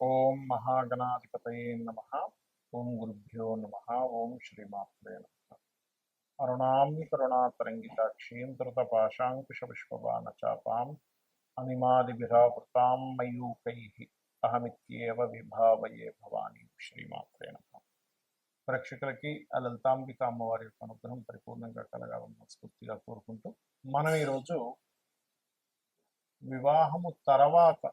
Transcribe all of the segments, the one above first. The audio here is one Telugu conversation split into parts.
ఓం మహాగణాధిపతయే నమ. ఓం గురుభ్యో నమ. ఓం శ్రీమాత్రే నమ. అరుణాం కరుణాతరంగితాక్షీం ధృతపాశాంకుశపుష్పబాణచాపాం అనిమాదిభిరావృతాం మయూకై అహమిత్యేవ విభావయే భవాని శ్రీమాత్రే నమ. ప్రేక్షకులకి ఆ లలితాంబిక అమ్మవారి యొక్క అనుగ్రహం పరిపూర్ణంగా కలగాలని మనస్ఫూర్తిగా కోరుకుంటూ మనం ఈరోజు వివాహము తర్వాత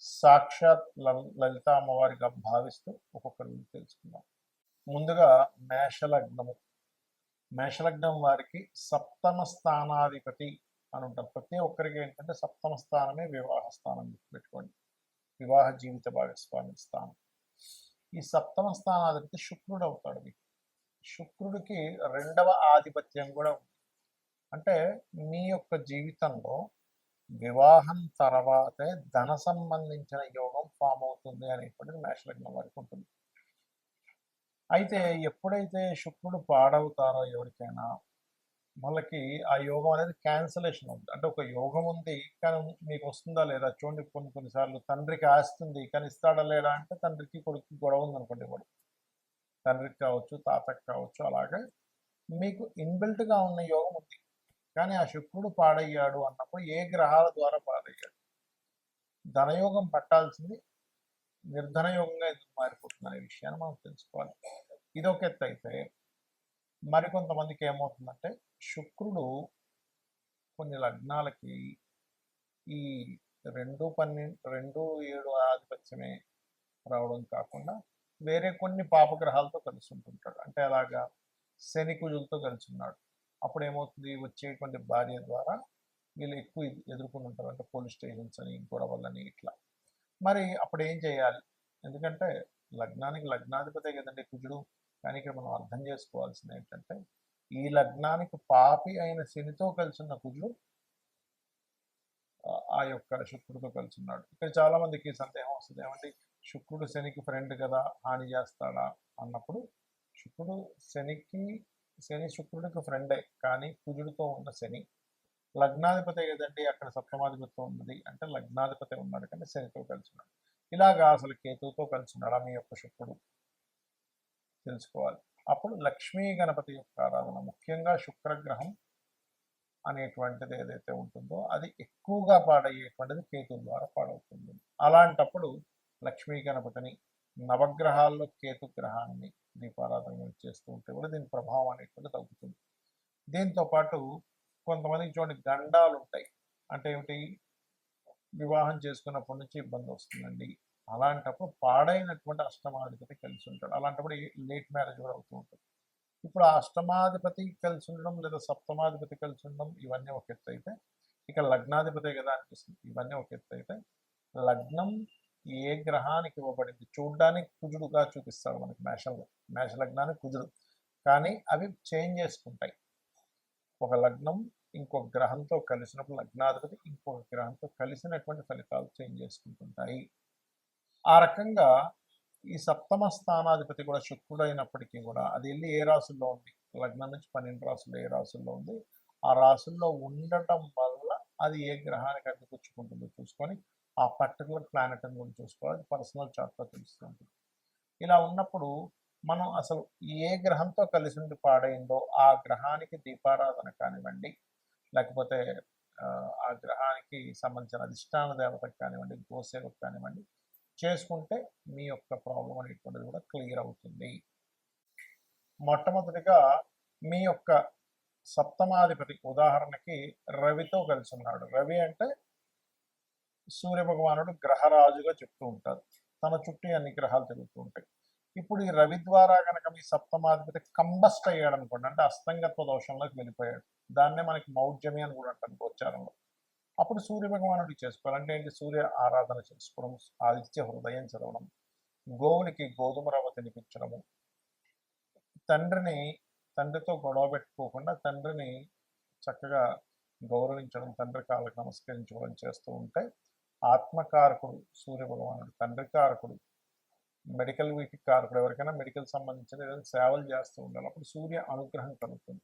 సాక్షాత్ లలిత అమ్మవారిగా భావిస్తూ ఒక్కొక్కరిని తెలుసుకుందాం. ముందుగా మేషలగ్నము. మేషలగ్నం వారికి సప్తమ స్థానాధిపతి అని ఉంటారు. ప్రతి ఒక్కరికి ఏంటంటే సప్తమ స్థానమే వివాహ స్థానం పెట్టుకోండి వివాహ జీవిత భాగస్వామి స్థానం. ఈ సప్తమ స్థానాధిపతి శుక్రుడు అవుతాడు. మీకు శుక్రుడికి రెండవ ఆధిపత్యం కూడా ఉంది. అంటే మీ యొక్క జీవితంలో వివాహం తర్వాతే ధన సంబంధించిన యోగం ఫామ్ అవుతుంది అనేటువంటిది మేషలగ్నం వారికి ఉంటుంది. అయితే ఎప్పుడైతే శుక్రుడు పాడవుతారో ఎవరికైనా వాళ్ళకి ఆ యోగం అనేది క్యాన్సలేషన్ అవుతుంది. అంటే ఒక యోగం ఉంది కానీ మీకు వస్తుందా లేదా? చూడండి కొన్ని కొన్నిసార్లు తండ్రికి ఆస్తుంది కానీ ఇస్తాడా లేడా అంటే తండ్రికి కొడుకు గొడవ ఉంది అనుకోండి వాడు. తండ్రికి కావచ్చు తాతకి కావచ్చు అలాగే మీకు ఇన్బిల్ట్గా ఉన్న యోగం ఉంది. కానీ ఆ శుక్రుడు పాడయ్యాడు అన్నప్పుడు ఏ గ్రహాల ద్వారా పాడయ్యాడు? ధనయోగం పట్టాల్సింది నిర్ధనయోగంగా ఎందుకు మారిపోతుంది అనే విషయాన్ని మనం తెలుసుకోవాలి. ఇదొక ఎత్తు అయితే మరికొంతమందికి ఏమవుతుందంటే శుక్రుడు కొన్ని లగ్నాలకి ఈ రెండు పన్నెండు రెండు ఏడు ఆధిపత్యమే రావడం కాకుండా వేరే కొన్ని పాపగ్రహాలతో కలిసి ఉంటుంటాడు. అంటే అలాగా శని కుజులతో కలిసి ఉన్నాడు. అప్పుడు ఏమవుతుంది వచ్చేటువంటి భార్య ద్వారా వీళ్ళు ఎక్కువ ఎదుర్కొని ఉంటారు. అంటే పోలీస్ స్టేషన్స్ అని గొడవలని ఇట్లా. మరి అప్పుడు ఏం చేయాలి? ఎందుకంటే లగ్నానికి లగ్నాధిపతే కదండి కుజుడు. కానీ ఇక్కడ మనం అర్థం చేసుకోవాల్సింది ఏంటంటే ఈ లగ్నానికి పాపి అయిన శనితో కలిసి ఉన్న కుజుడు ఆ- ఆ యొక్క శుక్రుడితో కలిసి ఉన్నాడు ఇక్కడ చాలా మందికి సందేహం వస్తుంది. ఏమంటే శుక్రుడు శనికి ఫ్రెండ్ కదా హాని చేస్తాడా అన్నప్పుడు శుక్రుడు శనికి శని శుక్రుడికి ఫ్రెండే కానీ కుజుడితో ఉన్న శని. లగ్నాధిపతి కదండి అక్కడ సప్తమాధిపతితో ఉన్నది. అంటే లగ్నాధిపతి ఉన్నాడు కానీ శనితో కలిసి ఉన్నాడు ఇలాగా అసలు కేతువుతో కలిసి ఉన్నాడా మీ యొక్క శుక్రుడు? తెలుసుకోవాలి. అప్పుడు లక్ష్మీ గణపతి యొక్క ఆరాధన. ముఖ్యంగా శుక్రగ్రహం అనేటువంటిది ఏదైతే ఉంటుందో అది ఎక్కువగా పాడయ్యేటువంటిది కేతువు ద్వారా పాడవుతుంది. అలాంటప్పుడు లక్ష్మీ గణపతిని నవగ్రహాల్లో కేతు గ్రహాన్ని దీపారాధన చేస్తూ ఉంటే కూడా దీని ప్రభావం అనేటువంటి తగ్గుతుంది. దీంతో పాటు కొంతమందికి చూడండి గండాలు ఉంటాయి. అంటే ఏమిటి? వివాహం చేసుకున్నప్పటి నుంచి ఇబ్బంది వస్తుందండి. అలాంటప్పుడు పాడైనటువంటి అష్టమాధిపతి కలిసి ఉంటాడు. అలాంటప్పుడు లేట్ మ్యారేజ్ కూడా అవుతూ ఉంటుంది. ఇప్పుడు ఆ అష్టమాధిపతి కలిసి ఉండడం లేదా సప్తమాధిపతి కలిసి ఉండడం ఇవన్నీ ఒక ఎత్తు అయితే ఇక లగ్నాధిపతి కదా అనిపిస్తుంది. ఇవన్నీ ఒక ఎత్తు అయితే లగ్నం ఏ గ్రహానికి ఇవ్వబడింది? చూడడానికి కుజుడుగా చూపిస్తాడు మనకి మేషంలో మేష లగ్నానికి కుజుడు. కానీ అవి చేంజ్ చేసుకుంటాయి. ఒక లగ్నం ఇంకొక గ్రహంతో కలిసినప్పుడు లగ్నాధిపతి ఇంకొక గ్రహంతో కలిసినటువంటి ఫలితాలు చేంజ్ చేసుకుంటుంటాయి. ఆ రకంగా ఈ సప్తమ స్థానాధిపతి కూడా శుక్రుడు అయినప్పటికీ కూడా అది వెళ్ళి ఏ రాసుల్లో ఉంది? లగ్నం నుంచి పన్నెండు రాసుల్లో ఏ రాసుల్లో ఉంది? ఆ రాసుల్లో ఉండటం వల్ల అది ఏ గ్రహానికి అడ్డుకొచ్చుకుంటుందో చూసుకొని ఆ పర్టికులర్ ప్లానెట్ అని కూడా చూసుకోవాలి. పర్సనల్ చార్ట్లో తెలుస్తుంది ఇలా ఉన్నప్పుడు మనం అసలు ఏ గ్రహంతో కలిసి ఉండి పాడైందో ఆ గ్రహానికి దీపారాధన కానివ్వండి లేకపోతే ఆ, గ్రహానికి సంబంధించిన అధిష్టాన దేవతకు కానివ్వండి గోసేవకు కానివ్వండి చేసుకుంటే మీ యొక్క ప్రాబ్లం అనేటువంటిది కూడా క్లియర్ అవుతుంది. మొట్టమొదటిగా మీ యొక్క సప్తమాధిపతి ఉదాహరణకి రవితో కలిసి ఉన్నాడు రవి అంటే సూర్య భగవానుడు గ్రహరాజుగా చెప్తూ ఉంటారు తన చుట్టూ అన్ని గ్రహాలు తిరుగుతూ ఉంటాయి. ఇప్పుడు ఈ రవి ద్వారా కనుక మీ సప్తమాధిపతి కంబస్ట్ అయ్యాడు అనుకోండి అంటే అస్తంగత్వ దోషంలోకి వెళ్ళిపోయాడు. దాన్నే మనకి మౌఢ్యమి అని కూడా అంటారు గోచారంలో. అప్పుడు సూర్య భగవానుడికి చేసుకోవాలి. అంటే ఏంటి? సూర్య ఆరాధన చేసుకోవడం ఆదిత్య హృదయం చదవడం గోవులకి గోధుమ రవ్వ తినిపించడము తండ్రిని తండ్రితో గొడవ పెట్టుకోకుండా తండ్రిని చక్కగా గౌరవించడం తండ్రి కాళ్ళకు నమస్కరించుకోవడం చేస్తూ ఉంటే ఆత్మకారకుడు సూర్య భగవానుడు తండ్రి కారకుడు మెడికల్ వీటి కారకుడు ఎవరికైనా మెడికల్ సంబంధించిన ఏదైనా సేవలు చేస్తూ ఉండాలి. అప్పుడు సూర్య అనుగ్రహం కలుగుతుంది.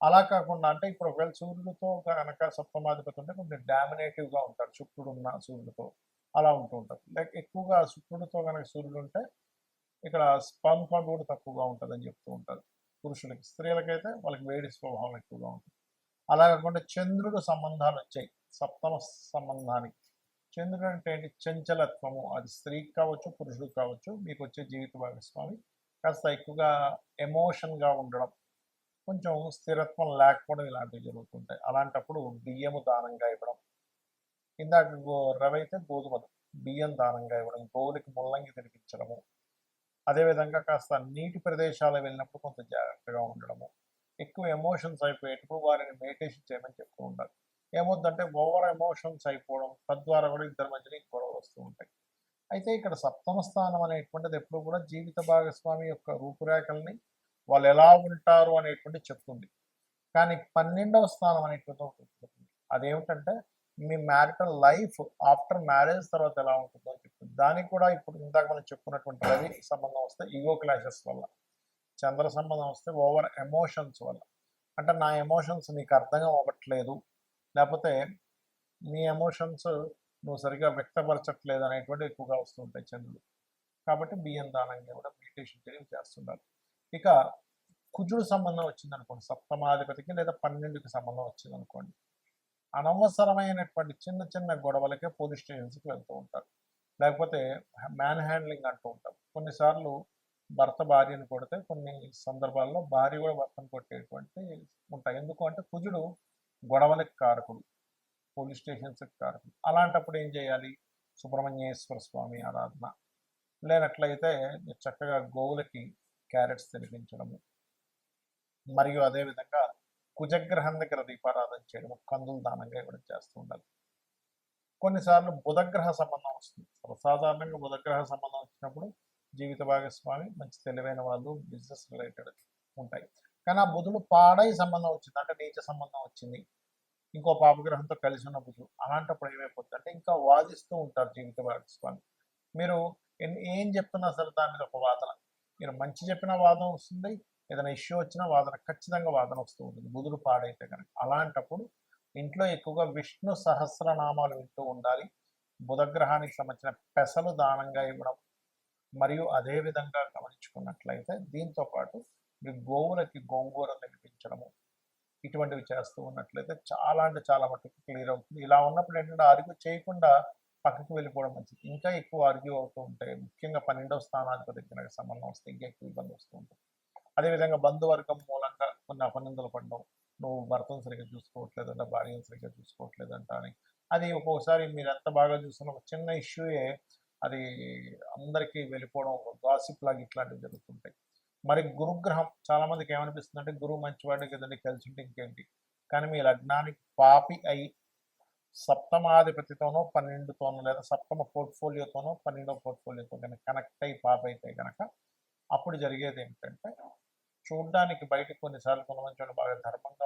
అలా కాకుండా అంటే ఇప్పుడు ఒకవేళ సూర్యుడితో కనుక సప్తమాధిపతి ఉంటే కొంచెం డామినేటివ్గా ఉంటారు. శుక్రుడు ఉన్న సూర్యుడితో అలా ఉంటూ ఉంటారు. లైక్ ఎక్కువగా శుక్రుడితో కనుక సూర్యుడు ఉంటే ఇక్కడ స్పర్మ్ కూడా తక్కువగా ఉంటుందని చెప్తూ ఉంటారు. పురుషులకి. స్త్రీలకైతే వాళ్ళకి వేడి స్వభావం ఎక్కువగా ఉంటుంది. అలా కాకుండా చంద్రుడు సంబంధాలు వచ్చాయి. సప్తమ సంబంధానికి. చంద్రుడు అంటే ఏంటి? చంచలత్వము. అది స్త్రీకి కావచ్చు పురుషుడికి కావచ్చు మీకు వచ్చే జీవిత భాగస్వామి. కాస్త ఎక్కువగా ఎమోషన్గా ఉండడం కొంచెం స్థిరత్వం లేకపోవడం ఇలాంటివి జరుగుతుంటాయి. అలాంటప్పుడు బియ్యము దానంగా ఇవ్వడం. ఇందాక గో రవి అయితే గోధుమలు. బియ్యం దానంగా ఇవ్వడం. గోవులకి ముల్లంగి తినిపించడము. అదేవిధంగా కాస్త నీటి ప్రదేశాలు వెళ్ళినప్పుడు కొంత జాగ్రత్తగా ఉండడము. ఎక్కువ ఎమోషన్స్ అయిపోయేటప్పుడు వారిని మెడిటేషన్ చేయమని చెప్తూ ఉంటారు. ఏమవుతుందంటే ఓవర్ ఎమోషన్స్ అయిపోవడం తద్వారా కూడా ఇద్దరి మధ్యన గొడవలు వస్తూ ఉంటాయి. అయితే ఇక్కడ సప్తమ స్థానం అనేటువంటిది ఎప్పుడు కూడా జీవిత భాగస్వామి యొక్క రూపురేఖల్ని వాళ్ళు ఎలా ఉంటారు అనేటువంటి చెప్తుంది. కానీ పన్నెండవ స్థానం అనేటువంటి ఒకటి చెప్తుంది. అదేమిటంటే మీ మ్యారిటల్ లైఫ్ ఆఫ్టర్ మ్యారేజ్ తర్వాత ఎలా ఉంటుందో దానికి కూడా ఇప్పుడు ఇందాక మనం చెప్పుకున్నటువంటి రవి సంబంధం వస్తే ఈగో క్లాషెస్ వల్ల చంద్ర సంబంధం వస్తే ఓవర్ ఎమోషన్స్ వల్ల. అంటే నా ఎమోషన్స్ నీకు అర్థంగా అవ్వట్లేదు లేకపోతే నీ ఎమోషన్స్ నువ్వు సరిగా వ్యక్తపరచట్లేదు అనేటువంటి ఎక్కువగా వస్తుంటాయి చంద్రుడు. కాబట్టి బియ్యం దానంగా కూడా మెడిటేషన్ చేయడం చేస్తున్నారు ఇక కుజుడు సంబంధం వచ్చింది అనుకోండి సప్తమాధిపతికి లేదా పన్నెండుకి సంబంధం వచ్చింది అనుకోండి అనవసరమైనటువంటి చిన్న చిన్న గొడవలకే పోలీస్ స్టేషన్స్కి వెళ్తూ ఉంటారు. లేకపోతే మ్యాన్ హ్యాండ్లింగ్ అంటూ ఉంటాం. కొన్నిసార్లు భర్త భార్యను కొడితే కొన్ని సందర్భాల్లో భార్య కూడా భర్తను కొట్టేటువంటి ఉంటాయి. ఎందుకు అంటే కుజుడు గొడవలకు కారకుడు పోలీస్ స్టేషన్స్కి కారకుడు. అలాంటప్పుడు ఏం చేయాలి? సుబ్రహ్మణ్యేశ్వర స్వామి ఆరాధన. లేనట్లయితే చక్కగా గోవులకి క్యారెట్స్ తినిపించడము. మరియు అదేవిధంగా కుజగ్రహం దగ్గర దీపారాధన చేయడం కందులు దానంగా ఇవ్వడం చేస్తూ ఉండాలి. కొన్నిసార్లు బుధగ్రహ సంబంధం వస్తుంది. సాధారణంగా బుధగ్రహ సంబంధం వచ్చినప్పుడు జీవిత భాగస్వామి మంచి తెలివైన వాళ్ళు బిజినెస్ రిలేటెడ్ ఉంటాయి. కానీ ఆ బుధుడు పాడై సంబంధం వచ్చింది. అంటే నీచ సంబంధం వచ్చింది. ఇంకో పాపగ్రహంతో కలిసి ఉన్న బుధుడు అలాంటప్పుడు ఏమైపోతుంది అంటే ఇంకా వాదిస్తూ ఉంటారు జీవిత భాగస్వామి. మీరు ఏం చెప్తున్నా సరే దాని మీద ఒక వాదన. మీరు మంచి చెప్పిన వాదన వస్తుంది. ఏదైనా ఇష్యూ వచ్చినా వాదన ఖచ్చితంగా వాదన వస్తూ ఉంటుంది. బుధుడు పాడైతే కనుక. అలాంటప్పుడు ఇంట్లో ఎక్కువగా విష్ణు సహస్రనామాలు వింటూ ఉండాలి. బుధగ్రహానికి సంబంధించిన పెసలు దానంగా ఇవ్వడం మరియు అదే విధంగా గమనించుకున్నట్లయితే దీంతో పాటు మీ గోవులకి గోంగూర తినిపించడము ఇటువంటివి చేస్తూ ఉన్నట్లయితే చాలా అంటే చాలా మటుకు క్లియర్ అవుతుంది. ఇలా ఉన్నప్పుడు ఏంటంటే అరుగు చేయకుండా పక్కకు వెళ్ళిపోవడం మంచిది. ఇంకా ఎక్కువ అరుగు అవుతూ ఉంటాయి ముఖ్యంగా పన్నెండవ స్థానాధిపతి దగ్గర సంబంధం వస్తే ఇంకా ఎక్కువ ఇబ్బంది వస్తూ ఉంటుంది. అదేవిధంగా బంధువర్గం మూలంగా కొన్ని అపనిందలు పడడం నువ్వు భర్తను సరిగ్గా చూసుకోవట్లేదంట భార్యను సరిగ్గా చూసుకోవట్లేదంట అని. అది ఒక్కొక్కసారి మీరు ఎంత బాగా చూస్తున్న ఒక చిన్న ఇష్యూయే. అది అందరికీ వెళ్ళిపోవడం ఒక గాసిప్ లాగా ఇట్లాంటివి జరుగుతుంటాయి. మరి గురుగ్రహం చాలా మందికి ఏమనిపిస్తుంది అంటే గురువు మంచివాడే కదండి కలిసి ఉంటే ఇంకేంటి? కానీ మీ లగ్నానికి పాపి అయి సప్తమాధిపతితోనో పన్నెండుతోనో లేదా సప్తమ పోర్ట్ఫోలియోతోనో పన్నెండో పోర్ట్ఫోలియోతో కనుక కనెక్ట్ అయ్యి పాప అయితే కనుక అప్పుడు జరిగేది ఏంటంటే చూడ్డానికి బయట కొన్నిసార్లు కొంతమంది బాగా ధర్మంగా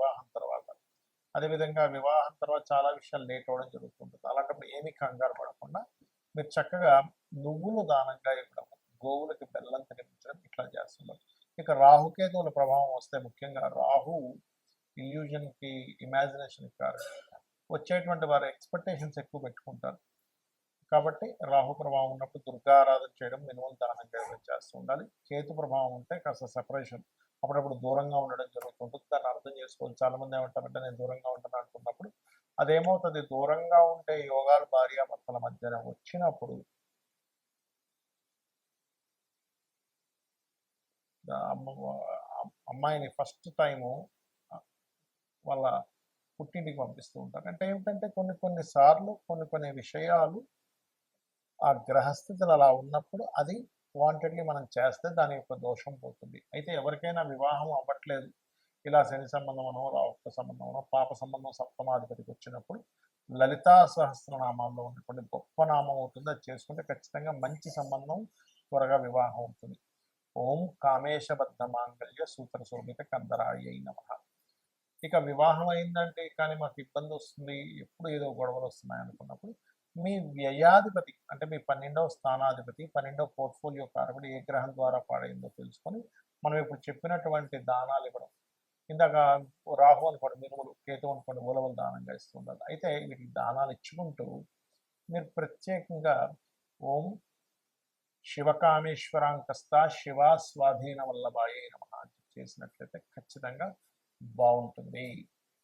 అదేవిధంగా వివాహం తర్వాత చాలా విషయాలు లేట్ అవ్వడం జరుగుతుంటుంది. అలాంటప్పుడు ఏమీ కంగారు పడకుండా మీరు చక్కగా నువ్వులు దానంగా ఇవ్వడం గోవులకి బెల్లం తినిపించడం ఇట్లా చేస్తున్నారు. ఇక రాహుకేతువుల ప్రభావం వస్తే ముఖ్యంగా రాహు ఇల్యూజన్కి ఇమాజినేషన్కి కారణం. వచ్చేటువంటి వారి ఎక్స్పెక్టేషన్స్ ఎక్కువ పెట్టుకుంటారు. కాబట్టి రాహు ప్రభావం ఉన్నప్పుడు దుర్గారాధన చేయడం మినిమం దానంగా చేస్తూ ఉండాలి. కేతు ప్రభావం ఉంటే కాస్త సెపరేషన్ అప్పుడప్పుడు దూరంగా ఉండడం జరుగుతుంటుంది. దాన్ని అర్థం చేసుకోవాలి. చాలామంది ఏమంటారంటే నేను దూరంగా ఉంటాను అనుకున్నప్పుడు అదేమవుతుంది? దూరంగా ఉంటే యోగాలు భార్యాభర్తల మధ్యన వచ్చినప్పుడు అమ్మ అమ్మాయిని ఫస్ట్ టైము వాళ్ళ పుట్టింటికి పంపిస్తూ ఉంటారు. అంటే ఏమిటంటే కొన్ని కొన్ని సార్లు కొన్ని కొన్ని విషయాలు ఆ గ్రహస్థితులు అలా ఉన్నప్పుడు అది వాంటెడ్లీ మనం చేస్తే దాని యొక్క దోషం పోతుంది. అయితే ఎవరికైనా వివాహం అవ్వట్లేదు. ఇలా శని సంబంధమనో రాహుత్వ సంబంధమనో పాప సంబంధం సప్తమాధిపతికి వచ్చినప్పుడు లలితా సహస్రనామాల్లో ఉన్నటువంటి గొప్ప నామం అవుతుంది. అది చేసుకుంటే ఖచ్చితంగా మంచి సంబంధం త్వరగా వివాహం అవుతుంది. ఓం కామేశబద్ధ మాంగళ్య సూత్ర శోభిత కందరాయ నమ. ఇక వివాహం అయిందంటే కానీ మాకు ఇబ్బంది వస్తుంది. ఎప్పుడు ఏదో గొడవలు వస్తున్నాయి అనుకున్నప్పుడు మీ వ్యయాధిపతి అంటే మీ పన్నెండవ స్థానాధిపతి పన్నెండవ పోర్ట్ఫోలియో కారకుడు ఏ గ్రహం ద్వారా పాడైందో తెలుసుకొని మనం ఇప్పుడు చెప్పినటువంటి దానాలు ఇవ్వడం. ఇందాక రాహు అనుకోండి మినుములు కేతు అనుకోండి ఉలవలు దానంగా ఇస్తుండాలి అయితే వీటికి దానాలు ఇచ్చుకుంటూ మీరు ప్రత్యేకంగా ఓం శివకామేశ్వరాంకస్త శివ స్వాధీన వల్లభాయే నమ చేసినట్లయితే ఖచ్చితంగా బాగుంటుంది.